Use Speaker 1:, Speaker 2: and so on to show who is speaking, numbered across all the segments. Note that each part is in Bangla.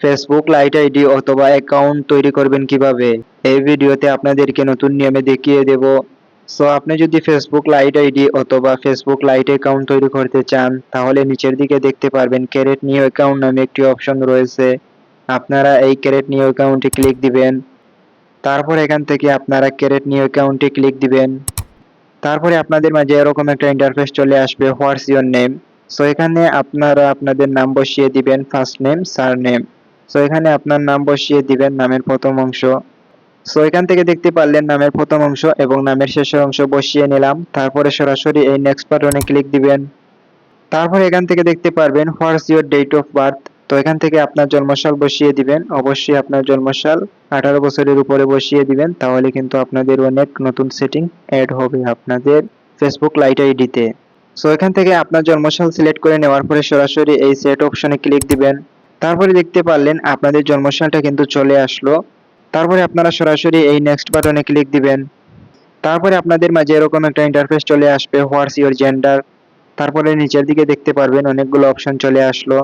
Speaker 1: ফেসবুক লাইট আইডি অথবা অ্যাকাউন্ট তৈরি করবেন কীভাবে? এই ভিডিওতে আপনাদেরকে নতুন নিয়মে দেখিয়ে দেব। সো আপনি যদি ফেসবুক লাইট আইডি অথবা ফেসবুক লাইট অ্যাকাউন্ট তৈরি করতে চান, তাহলে নিচের দিকে দেখতে পারবেন ক্যারেট নিউ অ্যাকাউন্ট নামে একটি অপশন রয়েছে। আপনারা এই ক্যারেট নিউ অ্যাকাউন্টে ক্লিক দিবেন। তারপর এখান থেকে আপনারা ক্যারেট নিউ অ্যাকাউন্টে ক্লিক দিবেন। তারপরে আপনাদের মাঝে এরকম একটা ইন্টারফেস চলে আসবে। হোয়াটস ইওর নেম সো এখানে আপনারা আপনাদের নাম বসিয়ে দিবেন first name surname so এখানে আপনার নাম বসিয়ে দিবেন, নামের প্রথম অংশ। সো এখান থেকে দেখতে পারলেন নামের প্রথম অংশ এবং নামের শেষের অংশ বসিয়ে নিলাম। তারপরে সরাসরি এই নেক্সট বাটনে ক্লিক দিবেন। তারপরে এখান থেকে দেখতে পারবেন what's your date of birth তো, এখান থেকে আপনার জন্মসাল বসিয়ে দিবেন। অবশ্যই আপনার জন্মসাল আঠারো বছরের উপরে বসিয়ে দিবেন। তাহলে কিন্তু আপনাদের অনেক নতুন সেটিং অ্যাড হবে আপনাদের ফেসবুক লাইট আইডিতে সো এখান থেকে আপনার জন্মসাল সিলেক্ট করে নেওয়ার পরে সরাসরি এই সেট অপশনে ক্লিক দিবেন। তারপরে দেখতে পারলেন আপনাদের জন্মসালটা কিন্তু চলে আসলো। তারপরে আপনারা সরাসরি এই নেক্সট বাটনে ক্লিক দিবেন। তারপরে আপনাদের মাঝে এরকম একটা ইন্টারফেস চলে আসবে হোয়াটস ইওর জেন্ডার তারপরে নিচের দিকে দেখতে পারবেন অনেকগুলো অপশন চলে আসলো।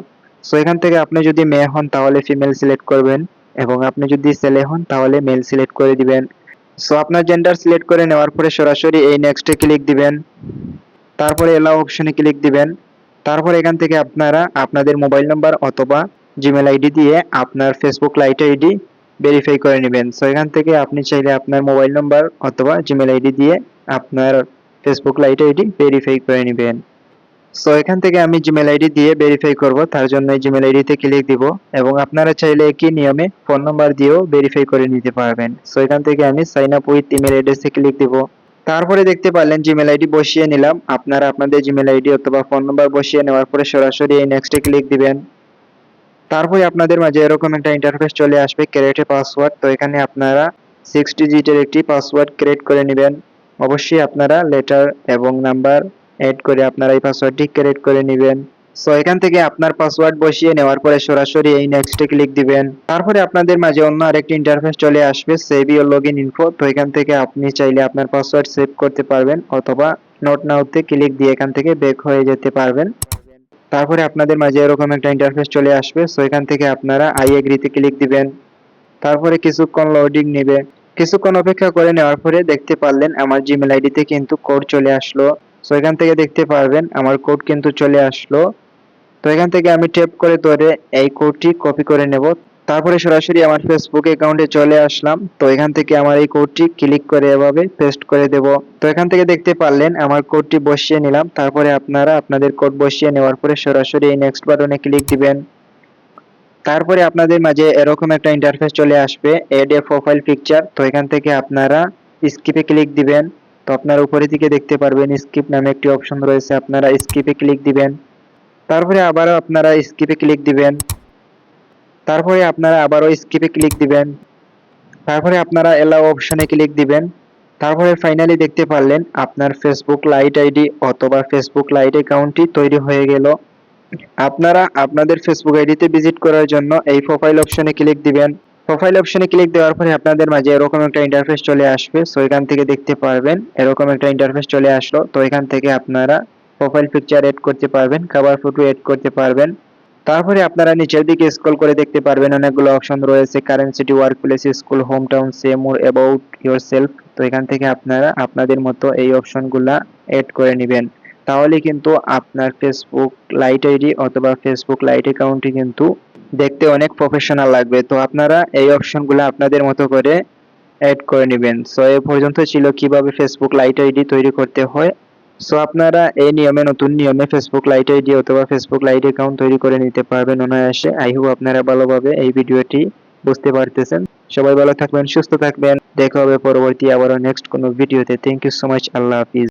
Speaker 1: সো এখান থেকে আপনি যদি মেয়ে হন তাহলে ফিমেল সিলেক্ট করবেন এবং আপনি যদি ছেলে হন তাহলে মেল সিলেক্ট করে দিবেন। সো আপনার জেন্ডার সিলেক্ট করে নেওয়ার পরে সরাসরি এই নেক্সটে ক্লিক দিবেন। তারপরে এলাও অপশনে ক্লিক দিবেন। তারপর এখান থেকে আপনারা আপনাদের মোবাইল নাম্বার অথবা জিমেল আইডি দিয়ে আপনার ফেসবুক লাইট আইডি ভেরিফাই করে নেবেন। সো এখান থেকে আপনি চাইলে আপনার মোবাইল নাম্বার অথবা জিমেল আইডি দিয়ে আপনার ফেসবুক লাইট আইডি ভেরিফাই করে নেবেন। সো এখান থেকে আমি জিমেল আইডি দিয়ে ভেরিফাই করব। তার জন্য জিমেল আইডিতে ক্লিক দিব এবং আপনারা চাইলে একই নিয়মে ফোন নাম্বার দিয়েও ভেরিফাই করে নিতে পারবেন। সো এখান থেকে আমি সাইন আপ উইথ ইমেল অ্যাড্রেসে ক্লিক দিব। তারপরে দেখতে পারলেন জিমেল আইডি বসিয়ে নিলাম। আপনারা আপনাদের জিমেল আইডি অথবা ফোন নাম্বার বসিয়ে নেওয়ার পরে সরাসরি এই নেক্সটে ক্লিক দিবেন। তারপরে আপনাদের মাঝে এরকম একটা ইন্টারফেস চলে আসবে ক্রিয়েট পাসওয়ার্ড তো এখানে আপনারা সিক্স ডিজিটের একটি পাসওয়ার্ড ক্রিয়েট করে নেবেন। অবশ্যই আপনারা লেটার এবং নাম্বার অ্যাড করে আপনারা এই পাসওয়ার্ডটি ক্রিয়েট করে নেবেন। সো এখান থেকে আপনার পাসওয়ার্ড বসিয়ে নেওয়ার পরে সরাসরি এই নেক্সটে ক্লিক দিবেন। তারপরে আপনাদের মাঝে অন্য আরেকটি ইন্টারফেস চলে আসবে সেভ ইউর লগইন ইনফো তো এখান থেকে আপনি চাইলে আপনার পাসওয়ার্ড সেভ করতে পারবেন, অথবা নোট নাওতে ক্লিক দিয়ে এখান থেকে বেক হয়ে যেতে পারবেন। তারপরে আপনাদের মাঝে এরকম একটা ইন্টারফেস চলে আসবে। সো এখান থেকে আপনারা আই এগ্রিতে ক্লিক দিবেন। তারপরে কিছুক্ষণ লোডিং নেবে। কিছুক্ষণ অপেক্ষা করে নেওয়ার পরে দেখতে পারলেন আমার জিমেল আইডিতে কিন্তু কোড চলে আসলো। সো এখান থেকে দেখতে পারবেন আমার কোড কিন্তু চলে আসলো। তো, এখান থেকে আমি টেপ করে ধরে এই কোডটি কপি করে নেব। তারপরে সরাসরি আমার ফেসবুক অ্যাকাউন্টে চলে আসলাম। তো এখান থেকে আমার এই কোডটি ক্লিক করে এভাবে পেস্ট করে দেব। তো এখান থেকে দেখতে পারলেন, আমার কোডটি বসিয়ে নিলাম। তারপরে আপনারা আপনাদের কোড বসিয়ে নেওয়ার পরে সরাসরি এই নেক্সট বাটনে ক্লিক দিবেন। তারপরে আপনাদের মাঝে এরকম একটা ইন্টারফেস চলে আসবে এড এ প্রোফাইল পিকচার তো এখান থেকে আপনারা স্কিপে ক্লিক দিবেন। তো আপনারা উপরের দিকে দেখতে পারবেন স্কিপ নামে একটি অপশন রয়েছে। আপনারা স্কিপে ক্লিক দিবেন। তারপরে আবারও আপনারা স্কিপে ক্লিক দিবেন। তারপরে আপনারা আবারও স্কিপে ক্লিক দিবেন। তারপরে আপনারা এলাও অপশনে ক্লিক দিবেন। তারপরে ফাইনালি দেখতে পারলেন আপনার ফেসবুক লাইট আইডি অথবা ফেসবুক লাইট অ্যাকাউন্টটি তৈরি হয়ে গেল। আপনারা আপনাদের ফেসবুক আইডিতে ভিজিট করার জন্য এই প্রোফাইল অপশনে ক্লিক দিবেন। প্রোফাইল অপশনে ক্লিক দেওয়ার পরে আপনাদের মাঝে এরকম একটা ইন্টারফেস চলে আসবে। সো এখান থেকে দেখতে পারবেন, এরকম একটা ইন্টারফেস চলে আসলো। তো, এখান থেকে আপনারা প্রোফাইল পিকচার এড করতে পারবেন কভার ফটো এড করতে পারবেন। তারপরে আপনারা নিচের দিকে স্ক্রল করে দেখতে পারবেন অনেকগুলো অপশন রয়েছে current city work place school home town say more about yourself তো এখান থেকে আপনারা আপনাদের মতো এই অপশনগুলা এড করে নেবেন। তাহলে কিন্তু আপনার ফেসবুক লাইট আইডি অথবা ফেসবুক লাইট অ্যাকাউন্টটি কিন্তু দেখতে অনেক প্রফেশনাল লাগবে। তো আপনারা এই অপশনগুলো আপনাদের মতো করে অ্যাড করে নেবেন। সো এ পর্যন্ত ছিল কীভাবে ফেসবুক লাইট আইডি তৈরি করতে হয়। সো আপনারা এই নিয়মে নতুন নিয়মে ফেসবুক লাইট আইডি অথবা ফেসবুক লাইট অ্যাকাউন্ট তৈরি করে নিতে পারবেন অনায়াসে। আই হোপ আপনারা ভালোভাবে এই ভিডিওটি বুঝতে পারতেছেন। সবাই ভালো থাকবেন, সুস্থ থাকবেন। দেখা হবে পরবর্তী আবারও নেক্সট কোনো ভিডিওতে। থ্যাংক ইউ সো মাচ আল্লাহ হাফিজ।